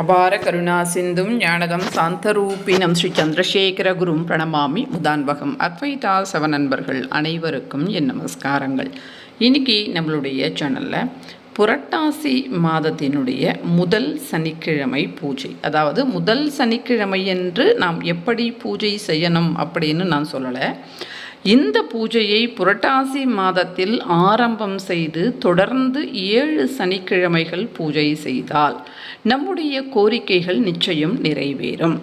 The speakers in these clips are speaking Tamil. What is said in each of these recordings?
அபார கருணா சிந்தும் ஞானகம் சாந்தரூபினம் ஸ்ரீ சந்திரசேகர குரும் பிரணமாமி முதான்வகம். அத்வைதா சவ நண்பர்கள் அனைவருக்கும் என் நமஸ்காரங்கள். இன்னைக்கு நம்மளுடைய சேனலில் புரட்டாசி மாதத்தினுடைய முதல் சனிக்கிழமை பூஜை. அதாவது முதல் சனிக்கிழமை என்று நாம் எப்படி பூஜை செய்யணும் அப்படின்னு நான் சொல்லலை. இந்த பூஜையை புரட்டாசி மாதத்தில் ஆரம்பம் செய்து தொடர்ந்து ஏழு சனிக்கிழமைகள் பூஜை செய்தால் நம்முடைய கோரிக்கைகள் நிச்சயம் நிறைவேறும்.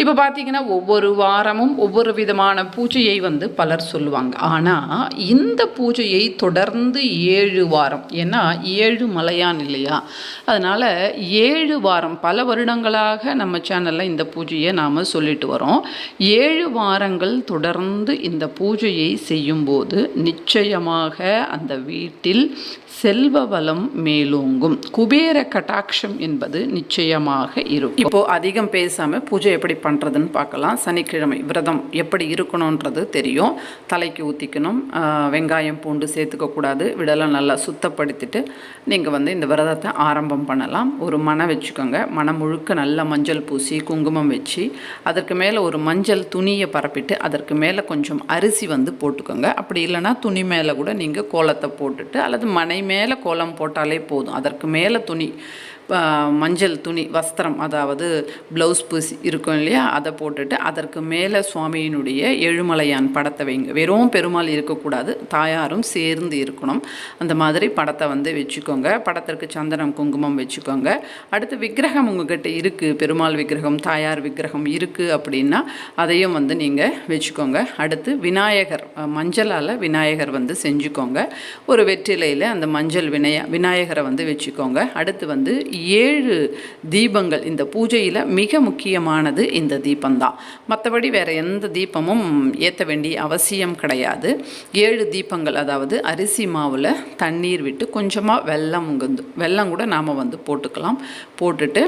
இப்போ பார்த்தீங்கன்னா ஒவ்வொரு வாரமும் ஒவ்வொரு விதமான பூஜையை வந்து பலர் சொல்லுவாங்க. ஆனால் இந்த பூஜையை தொடர்ந்து ஏழு வாரம் ஏன்னா ஏழு மலையான் இல்லையா? அதனால் ஏழு வாரம் பல வருடங்களாக நம்ம சேனலில் இந்த பூஜையை நாம் சொல்லிட்டு வரோம். ஏழு வாரங்கள் தொடர்ந்து இந்த பூஜை பூஜையை செய்யும்போது நிச்சயமாக அந்த வீட்டில் செல்வ வளம் மேலோங்கும். குபேர கட்டாட்சம் என்பது நிச்சயமாக இருக்கும். இப்போ அதிகம் பேசாம பூஜை எப்படி பண்றதுன்னு பார்க்கலாம். சனிக்கிழமை விரதம் எப்படி இருக்கணுன்றது தெரியும். தலைக்கு ஊற்றிக்கணும் வெங்காயம் பூண்டு சேர்த்துக்க கூடாது. விடலாம் நல்லா சுத்தப்படுத்திட்டு நீங்கள் வந்து இந்த விரதத்தை ஆரம்பம் பண்ணலாம். ஒரு மனை வச்சுக்கோங்க. மனம் முழுக்க நல்ல மஞ்சள் பூசி குங்குமம் வச்சு அதற்கு மேலே ஒரு மஞ்சள் துணியை பரப்பிட்டு அதற்கு மேலே கொஞ்சம் அரிசி வந்து போட்டுக்கோங்க. அப்படி இல்லைன்னா துணி மேலே கூட நீங்கள் கோலத்தை போட்டுட்டு அல்லது மனை மேலே கோலம் போட்டாலே போதும். அதற்கு மேலே துணி மஞ்சள் துணி வஸ்திரம் அதாவது ப்ளவுஸ் பீஸ் இருக்கும் இல்லையா? அதை போட்டுட்டு அதற்கு மேலே சுவாமியினுடைய எழுமலையான் படத்தை வைங்க. வெறும் பெருமாள் இருக்கக்கூடாது தாயாரும் சேர்ந்து இருக்கணும். அந்த மாதிரி படத்தை வந்து வச்சுக்கோங்க. படத்திற்கு சந்தனம் குங்குமம் வச்சுக்கோங்க. அடுத்து விக்கிரகம் உங்ககிட்ட இருக்குது பெருமாள் விக்கிரகம் தாயார் விக்கிரகம் இருக்குது அப்படின்னா அதையும் வந்து நீங்கள் வச்சுக்கோங்க. அடுத்து விநாயகர் மஞ்சளால் விநாயகர் வந்து செஞ்சுக்கோங்க. ஒரு வெற்றிலையில் அந்த மஞ்சள் விநாய விநாயகரை வந்து வச்சுக்கோங்க. அடுத்து வந்து ஏழு தீபங்கள் இந்த பூஜையில் மிக முக்கியமானது இந்த தீபம்தான். மற்றபடி வேறு எந்த தீபமும் ஏற்ற வேண்டிய அவசியம் கிடையாது. ஏழு தீபங்கள் அதாவது அரிசி மாவில் தண்ணீர் விட்டு கொஞ்சமாக வெல்லம் உங்கந்து வெல்லம் கூட நாம் வந்து போட்டுக்கலாம். போட்டுட்டு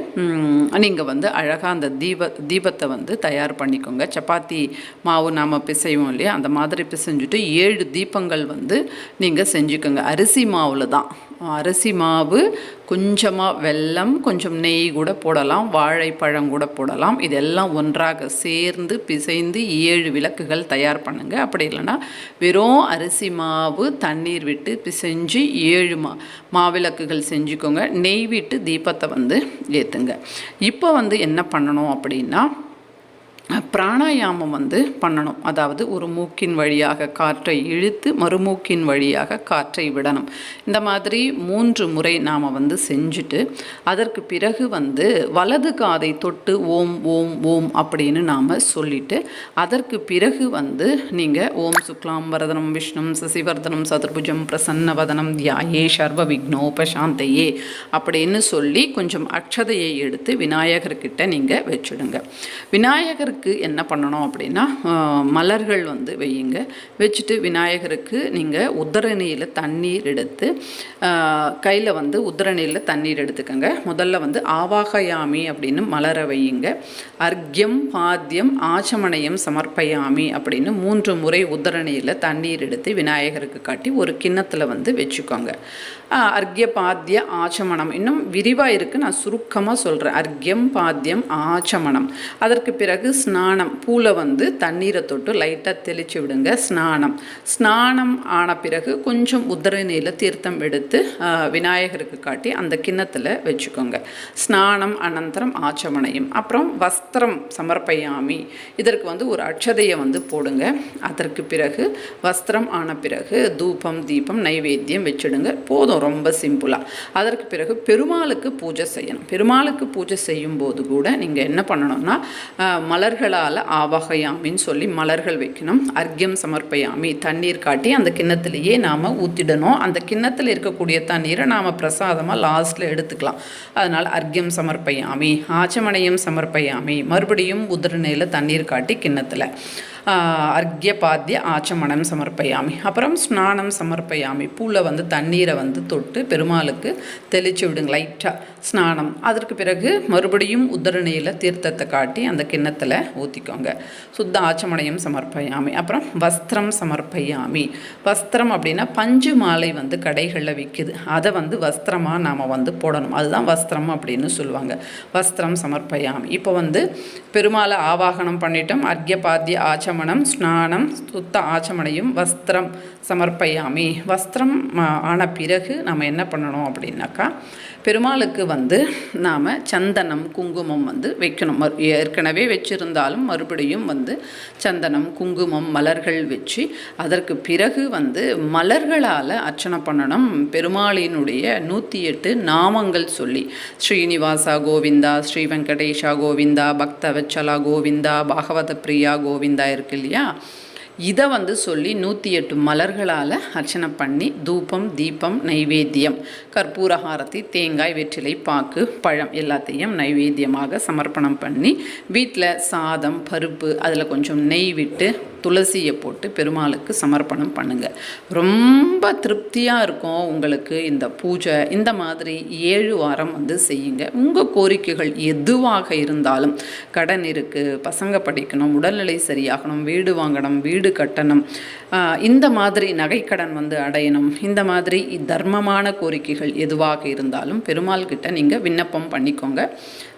நீங்கள் வந்து அழகாக அந்த தீப தீபத்தை வந்து தயார் பண்ணிக்கோங்க. சப்பாத்தி மாவு நாம் பிசைவோம் இல்லையா? அந்த மாதிரி பிசைஞ்சுட்டு ஏழு தீபங்கள் வந்து நீங்கள் செஞ்சுக்கோங்க. அரிசி மாவில் தான் அரிசி மாவு கொஞ்சமாக வெல்லம் கொஞ்சம் நெய் கூட போடலாம் வாழைப்பழம் கூட போடலாம். இதெல்லாம் ஒன்றாக சேர்ந்து பிசைந்து ஏழு விளக்குகள் தயார் பண்ணுங்கள் அப்படி இல்லைன்னா வெறும் அரிசி மாவு தண்ணீர் விட்டு பிசைஞ்சு ஏழு மா மாவிளக்குகள் செஞ்சுக்கோங்க. நெய் விட்டு தீபத்தை வந்து ஏற்றுங்க இப்போ வந்து என்ன பண்ணணும் அப்படின்னா பிராணாயாமம் வந்து பண்ணணும். அதாவது ஒரு மூக்கின் வழியாக காற்றை இழுத்து மறுமூக்கின் வழியாக காற்றை விடணும். இந்த மாதிரி மூன்று முறை நாம் வந்து செஞ்சுட்டு அதற்கு பிறகு வந்து வலது காதை தொட்டு ஓம் ஓம் ஓம் அப்படின்னு நாம் சொல்லிட்டு அதற்கு பிறகு வந்து நீங்கள் ஓம் சுக்லாம் வரதனம் விஷ்ணும் சசிவர்தனம் சதுர்புஜம் பிரசன்னவதனம் தியாயே சர்வ விக்னோபசாந்தையே அப்படின்னு சொல்லி கொஞ்சம் அக்ஷதையை எடுத்து விநாயகர்கிட்ட நீங்கள் வச்சுடுங்க. விநாயகர் விநாயகருக்கு என்ன பண்ணணும் அப்படின்னா மலர்கள் வந்து வையுங்க. வச்சுட்டு விநாயகருக்கு நீங்கள் உத்தரணியில் தண்ணீர் எடுத்து கையில் வந்து உத்தரணியில் தண்ணீர் எடுத்துக்கோங்க. முதல்ல வந்து ஆவாகயாமி அப்படின்னு மலரை வையுங்க. அர்க்யம் பாத்தியம் ஆச்சமணயம் சமர்ப்பயாமி அப்படின்னு மூன்று முறை உத்தரணியில் தண்ணீர் எடுத்து விநாயகருக்கு காட்டி ஒரு கிண்ணத்தில் வந்து வச்சுக்கோங்க. ஆஹ், அர்க்ய பாத்திய ஆச்சமணம். இன்னும் விரிவாக இருக்குது நான் சுருக்கமாக சொல்கிறேன் அர்க்யம் பாத்தியம் ஆச்சமணம். அதற்கு பிறகு ஸ்நானம் பூவில் வந்து தண்ணீரை தொட்டு லைட்டாக தெளித்து விடுங்க. ஸ்நானம். ஸ்நானம் ஆன பிறகு கொஞ்சம் உத்தரநீல தீர்த்தம் எடுத்து விநாயகருக்கு காட்டி அந்த கிண்ணத்தில் வச்சுக்கோங்க. ஸ்நானம் அனந்தரம் ஆச்சமனையும். அப்புறம் வஸ்திரம் சமர்ப்பயாமி இதற்கு வந்து ஒரு அட்சதையை வந்து போடுங்க. அதற்கு பிறகு வஸ்திரம் ஆன பிறகு தூபம் தீபம் நைவேத்தியம் வச்சுடுங்க. போதும் ரொம்ப சிம்பிளாக அதற்கு பிறகு பெருமாளுக்கு பூஜை செய்யணும். பெருமாளுக்கு பூஜை செய்யும்போது கூட நீங்கள் என்ன பண்ணணும்னா மலர் மலர்களால் ஆவாகயாமின்னு சொல்லி மலர்கள் வைக்கணும். அர்க்கியம் சமர்ப்பயாமி தண்ணீர் காட்டி அந்த கிண்ணத்திலேயே நாம் ஊற்றிடணும் அந்த கிண்ணத்தில் இருக்கக்கூடிய தண்ணீரை நாம் பிரசாதமாக லாஸ்ட்டில் எடுத்துக்கலாம். அதனால் அர்க்கியம் சமர்ப்பயாமி ஆச்சமனையும் சமர்ப்பயாமி மறுபடியும் உதிரணையில் தண்ணீர் காட்டி கிண்ணத்தில். அர்க்யபாத்திய ஆச்சமனம் சமர்ப்பயாமி. அப்புறம் ஸ்நானம் சமர்ப்பயாமி. பூவில் வந்து தண்ணீரை வந்து தொட்டு பெருமாளுக்கு தெளிச்சு விடுங்க லைட்டாக ஸ்நானம். அதற்கு பிறகு மறுபடியும் உத்தரணியில் தீர்த்தத்தை காட்டி அந்த கிண்ணத்தில் ஊற்றிக்கோங்க சுத்த ஆச்சமனையும் சமர்ப்பயாமி. அப்புறம் வஸ்திரம் சமர்ப்பயாமி. வஸ்திரம் அப்படின்னா பஞ்சு மாலை வந்து கடைகளில் விற்கிது அதை வந்து வஸ்திரமாக நாம் வந்து போடணும். அதுதான் வஸ்திரம் அப்படின்னு சொல்லுவாங்க. வஸ்திரம் சமர்ப்பயாமி. இப்போ வந்து பெருமாளை ஆவாகனம் பண்ணிட்டோம். அர்க்யபாத்திய ஆச்சமனம் ஸ்நானம் சுத்த ஆச்சமனையும் வஸ்திரம் சமர்ப்பயாமி. வஸ்திரம் ஆன பிறகு நம்ம என்ன பண்ணணும் அப்படின்னாக்கா பெருமாளுக்கு வந்து நாம் சந்தனம் குங்குமம் வந்து வைக்கணும். மறு ஏற்கனவே வச்சுருந்தாலும் மறுபடியும் வந்து சந்தனம் குங்குமம் மலர்கள் வச்சு அதற்கு பிறகு வந்து மலர்களால் அர்ச்சனை பண்ணணும். பெருமாளினுடைய நூற்றி எட்டு நாமங்கள் சொல்லி ஸ்ரீனிவாசா கோவிந்தா ஸ்ரீ வெங்கடேஷா கோவிந்தா பக்தவச்சலா கோவிந்தா பாகவத பிரியா கோவிந்தா இருக்கு இல்லையா? இதை வந்து சொல்லி நூற்றி எட்டு மலர்களால் அர்ச்சனை பண்ணி தூபம் தீபம் நைவேத்தியம் கற்பூரஹாரத்தி தேங்காய் வெற்றிலை பாக்கு பழம் எல்லாத்தையும் நைவேத்தியமாக சமர்ப்பணம் பண்ணி வீட்டில் சாதம் பருப்பு அதில் கொஞ்சம் நெய் விட்டு துளசியை போட்டு பெருமாளுக்கு சமர்ப்பணம் பண்ணுங்கள் ரொம்ப திருப்தியாக இருக்கும் உங்களுக்கு இந்த பூஜை. இந்த மாதிரி ஏழு வாரம் வந்து செய்யுங்க. உங்கள் கோரிக்கைகள் எதுவாக இருந்தாலும் கடன் இருக்குது பசங்க படிக்கணும் உடல்நிலை சரியாகணும் வீடு வாங்கணும் வீடு கட்டணும். இந்த மாதிரி நகைக்கடன் வந்து அடையணும். இந்த மாதிரி தர்மமான கோரிக்கைகள் எதுவாக இருந்தாலும் பெருமாள் கிட்ட நீங்கள் விண்ணப்பம் பண்ணிக்கோங்க.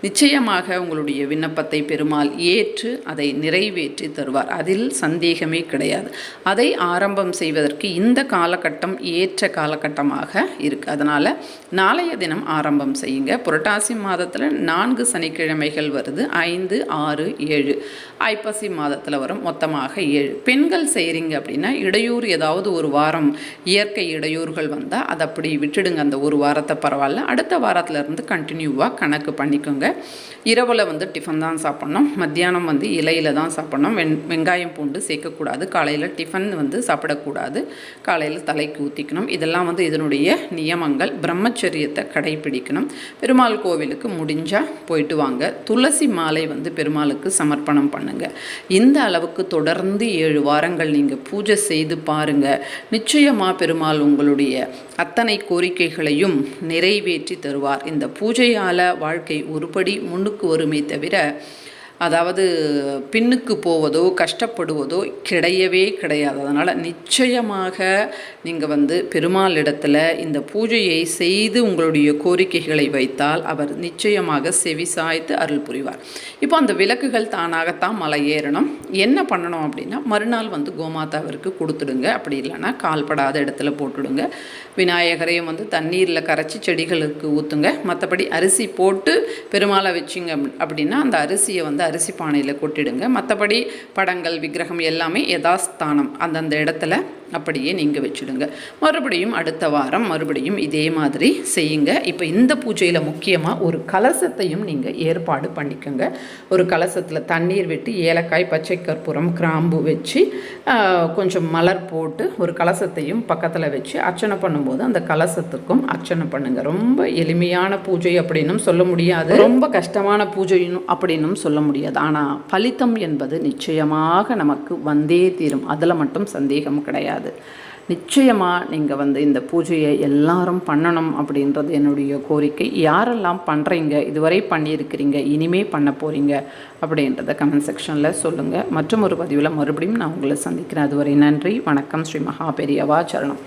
நிச்சயமாக உங்களுடைய விண்ணப்பத்தை பெருமாள் ஏற்று அதை நிறைவேற்றி தருவார். அதில் சந்தேகமே கிடையாது. அதை ஆரம்பம் செய்வதற்கு இந்த காலகட்டம் ஏற்ற காலகட்டமாக இருக்குது அதனால் நாளைய தினம் ஆரம்பம் செய்யுங்க. புரட்டாசி மாதத்தில் நான்கு சனிக்கிழமைகள் வருது. ஐந்து ஆறு ஏழு. ஐப்பசி மாதத்தில் வரும். மொத்தமாக ஏழு. பெண்கள் செய்கிறீங்க அப்படின்னா இடையூறு ஏதாவது ஒரு வாரம் இயற்கை இடையூறுகள் வந்தால் அதை அப்படி விட்டுடுங்க. அந்த ஒரு வாரத்தை பரவாயில்ல. அடுத்த வாரத்தில் இருந்து கண்டினியூவாக கணக்கு பண்ணிக்கோங்க. இரவில் வந்து டிஃபன் தான் சாப்பிட்ணும். மத்தியானம் வந்து இலையில் தான் சாப்பிட்ணும். வெண் வெங்காயம் பூண்டு சேர்க்கக்கூடாது. காலையில் டிஃபன் வந்து சாப்பிடக்கூடாது. காலையில் தலைக்கு ஊற்றிக்கணும் இதெல்லாம் வந்து இதனுடைய நியமங்கள். பிரம்மச்சரியத்தை கடைபிடிக்கணும். பெருமாள் கோவிலுக்கு முடிஞ்சால் போயிட்டு வாங்க. துளசி மாலை வந்து பெருமாளுக்கு சமர்ப்பணம் பண்ணுங்கள் இந்த அளவுக்கு தொடர்ந்து ஏழு வாரங்கள் நீங்கள் பூஜை செய்து பாருங்கள் நிச்சயமாக பெருமாள் உங்களுடைய அத்தனை கோரிக்கைகளையும் நிறைவேற்றி தருவார். இந்த பூஜையால் வாழ்க்கை படி முன்னுக்கு வருமே தவிர அதாவது பின்னுக்கு போவதோ கஷ்டப்படுவதோ கிடையவே கிடையாது. அதனால் நிச்சயமாக நீங்கள் வந்து பெருமாள் இடத்துல இந்த பூஜையை செய்து உங்களுடைய கோரிக்கைகளை வைத்தால் அவர் நிச்சயமாக செவி சாய்த்து அருள் புரிவார். இப்போ அந்த விளக்குகள் தானாகத்தான் மலை ஏறணும். என்ன பண்ணணும் அப்படின்னா மறுநாள் வந்து கோமாதாவிற்கு கொடுத்துடுங்க. அப்படி இல்லைன்னா கால்படாத இடத்துல போட்டுடுங்க. விநாயகரையும் வந்து தண்ணீரில் கரைச்சி செடிகளுக்கு ஊற்றுங்க மற்றபடி அரிசி போட்டு பெருமாளை வச்சிங்க அப்படின்னா அந்த அரிசியை வந்து அரிசி பானையில் கொட்டிடுங்க. மற்றபடி படங்கள் விக்கிரகம் எல்லாமே யதாஸ்தானம். அந்தந்த இடத்துல அப்படியே நீங்கள் வச்சுடுங்க. மறுபடியும் அடுத்த வாரம் மறுபடியும் இதே மாதிரி செய்யுங்க. இப்போ இந்த பூஜையில் முக்கியமாக ஒரு கலசத்தையும் நீங்கள் ஏற்பாடு பண்ணிக்கோங்க. ஒரு கலசத்தில் தண்ணீர் விட்டு ஏலக்காய் பச்சை கற்பூரம் கிராம்பு வச்சு கொஞ்சம் மலர் போட்டு ஒரு கலசத்தையும் பக்கத்தில் வச்சு அர்ச்சனை பண்ணும்போது அந்த கலசத்துக்கும் அர்ச்சனை பண்ணுங்கள் ரொம்ப எளிமையான பூஜை அப்படின்னும் சொல்ல முடியாது. ரொம்ப கஷ்டமான பூஜைன்னு அப்படின்னும் சொல்ல முடியாது. ஆனால் பலித்தம் என்பது நிச்சயமாக நமக்கு வந்தே தீரும். அதில் மட்டும் சந்தேகம் கிடையாது. கிடையாது. நிச்சயமாக நீங்கள் வந்து இந்த பூஜையை எல்லாரும் பண்ணணும் அப்படின்றது என்னுடைய கோரிக்கை. யாரெல்லாம் பண்ணுறீங்க இதுவரை பண்ணியிருக்கிறீங்க. இனிமே பண்ண போகிறீங்க அப்படின்றத கமெண்ட் செக்ஷனில் சொல்லுங்கள் மற்றும் ஒரு பதிவில் மறுபடியும் நான் உங்களை சந்திக்கிறேன். அதுவரை நன்றி. வணக்கம். ஸ்ரீ மகா பெரியவா சரணம்.